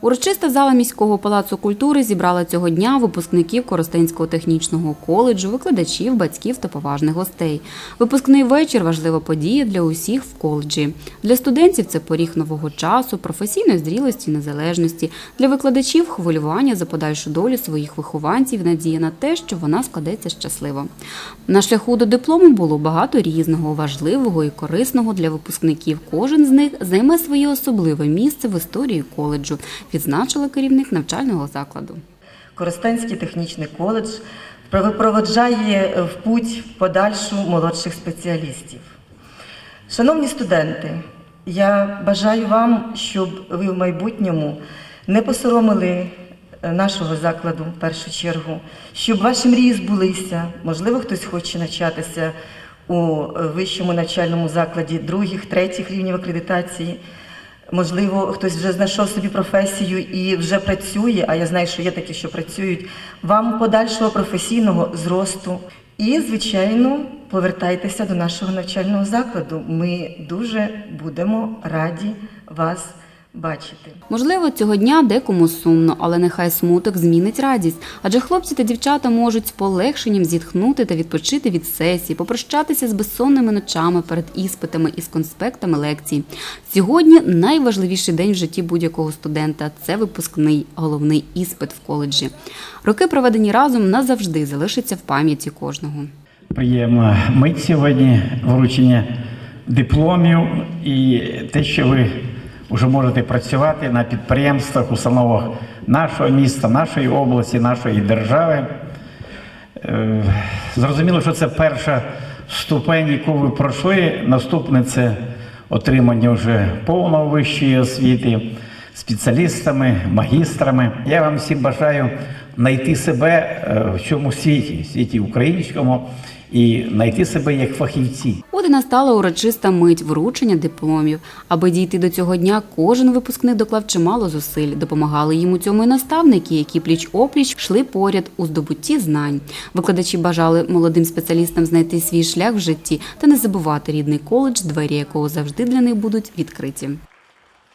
Урочиста зала міського палацу культури зібрала цього дня випускників Коростенського технічного коледжу, викладачів, батьків та поважних гостей. Випускний вечір важлива подія для усіх в коледжі. Для студентів це поріг нового часу, професійної зрілості, незалежності. Для викладачів хвилювання за подальшу долю своїх вихованців, надія на те, що вона складеться щасливо. На шляху до диплому було багато різного, важливого і корисного для випускників. Кожен з них займе своє особливе місце в історії коледжу, відзначила керівник навчального закладу. Коростенський технічний коледж проводжає в путь подальшу молодших спеціалістів. Шановні студенти, я бажаю вам, щоб ви в майбутньому не посоромили нашого закладу в першу чергу, щоб ваші мрії збулися. Можливо, хтось хоче навчатися у вищому навчальному закладі других, третіх рівнів акредитації. Можливо, хтось вже знайшов собі професію і вже працює, а я знаю, що є такі, що працюють. Вам подальшого професійного зросту. І, звичайно, повертайтеся до нашого навчального закладу. Ми дуже будемо раді вас бачити. Можливо, цього дня декому сумно, але нехай смуток змінить радість. Адже хлопці та дівчата можуть з полегшенням зітхнути та відпочити від сесії, попрощатися з безсонними ночами перед іспитами і з конспектами лекцій. Сьогодні найважливіший день в житті будь-якого студента це випускний головний іспит в коледжі. Роки, проведені разом, назавжди залишаться в пам'яті кожного. Приємна мить сьогодні вручення дипломів і те, що ви вже можете працювати на підприємствах, установах нашого міста, нашої області, нашої держави. Е, Зрозуміло, що це перша ступень, яку ви пройшли. Наступне це отримання вже повної вищої освіти спеціалістами, магістрами. Я вам всім бажаю знайти себе е, в цьому світі, в світі українському, і знайти себе як фахівці. От і настала урочиста мить вручення дипломів. Аби дійти до цього дня, кожен випускник доклав чимало зусиль. Допомагали їм у цьому і наставники, які пліч опліч йшли поряд у здобутті знань. Викладачі бажали молодим спеціалістам знайти свій шлях в житті та не забувати рідний коледж, двері якого завжди для них будуть відкриті.